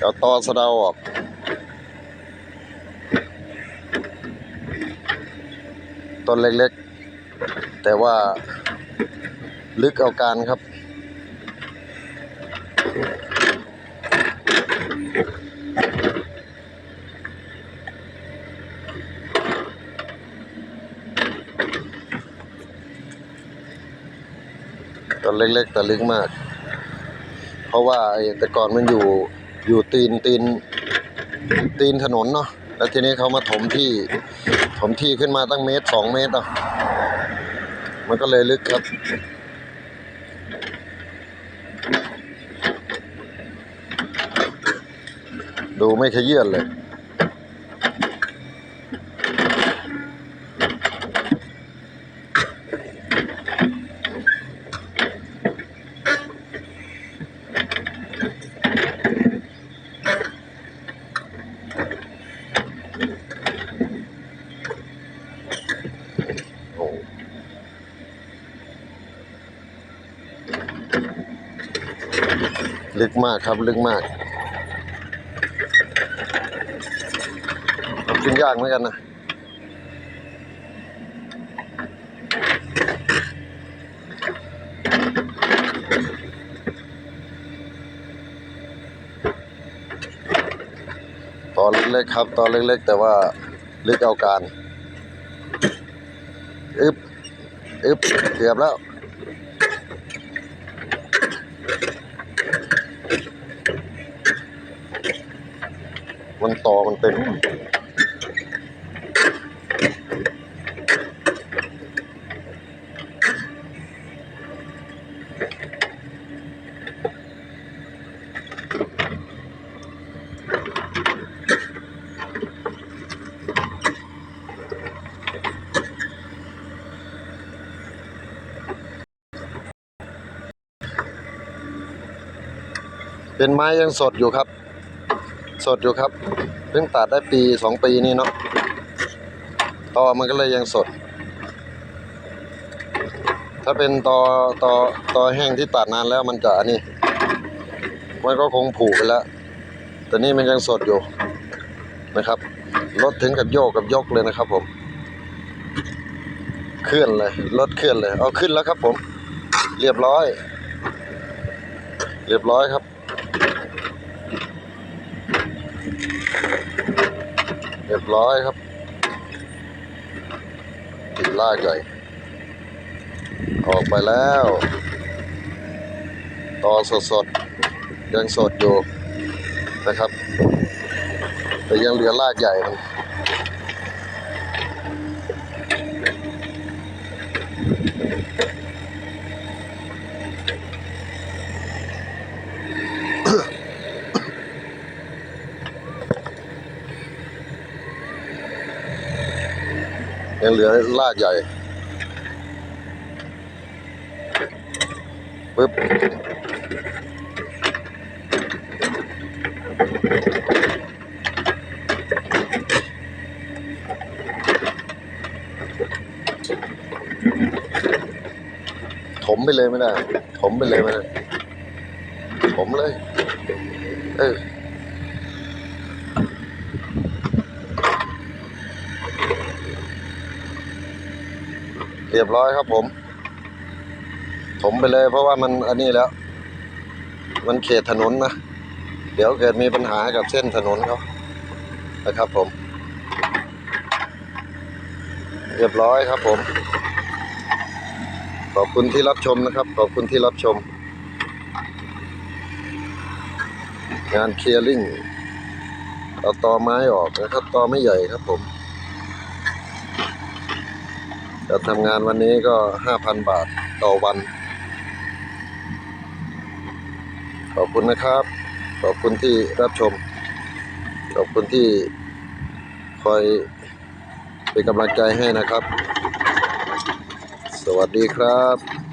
เอาตอสะเดาออกต้นเล็กๆ แต่ว่าลึกเอาการครับต้นเล็กๆแต่ลึกมาก เพราะว่าแต่ก่อนมันอยู่ อยู่ตีนตีนตีนถนนเนาะแล้วทีนี้เขามาถมที่ ถมที่ขึ้นมาตั้งเมตรสองเมตรอะมันก็เลยลึกครับ ดูไม่ขยื่นเลย ลึกมากครับลึกมากกินยากเหมือนกันนะตอนเล็กๆครับตอนเล็กๆ แต่ว่าลึกเอาการ อึบอึบเกือบแล้ว มันต่อมันเป็นเป็นไม้ยังสดอยู่ครับ สดอยู่ครับ เพิ่งตัดได้ปีสองปีนี่เนาะตอมันก็เลยยังสด ถ้าเป็นตอตอตอแห้งที่ตัดนานแล้วมันจะนนี่มันก็คงผุไปแล้ว แต่นี่มันยังสดอยู่นะครับรถถึงกับโยกกับยกเลยนะครับผม เคลื่อนเลยรถเคลื่อนเลย เอาขึ้นแล้วครับผม เรียบร้อย เรียบร้อยครับ เรียบร้อยครับติดลากใหญ่ออกไปแล้ว ตอสดสดๆยังสดอยู่นะครับ แต่ยังเหลือลากใหญ่มัน ยังเหลือลากใหญ่ปึ๊บถมไปเลยไม่ได้ถมไปเลยไม่ได้ถมเลย เออ เรียบร้อยครับผม ถมไปเลยเพราะว่ามันอันนี้แล้ว มันเขตถนนนะ เดี๋ยวเกิดมีปัญหากับเส้นถนนเขานะครับผม เรียบร้อยครับผม ขอบคุณที่รับชมนะครับ ขอบคุณที่รับชม งานเคลียร์ลิงเอาตอไม้ออกนะครับตอไม่ใหญ่ครับผม จะทำงานวันนี้ก็ห้าพันบาทต่อวัน ขอบคุณนะครับ ขอบคุณที่รับชม ขอบคุณที่คอยเป็นกำลังใจให้นะครับ สวัสดีครับ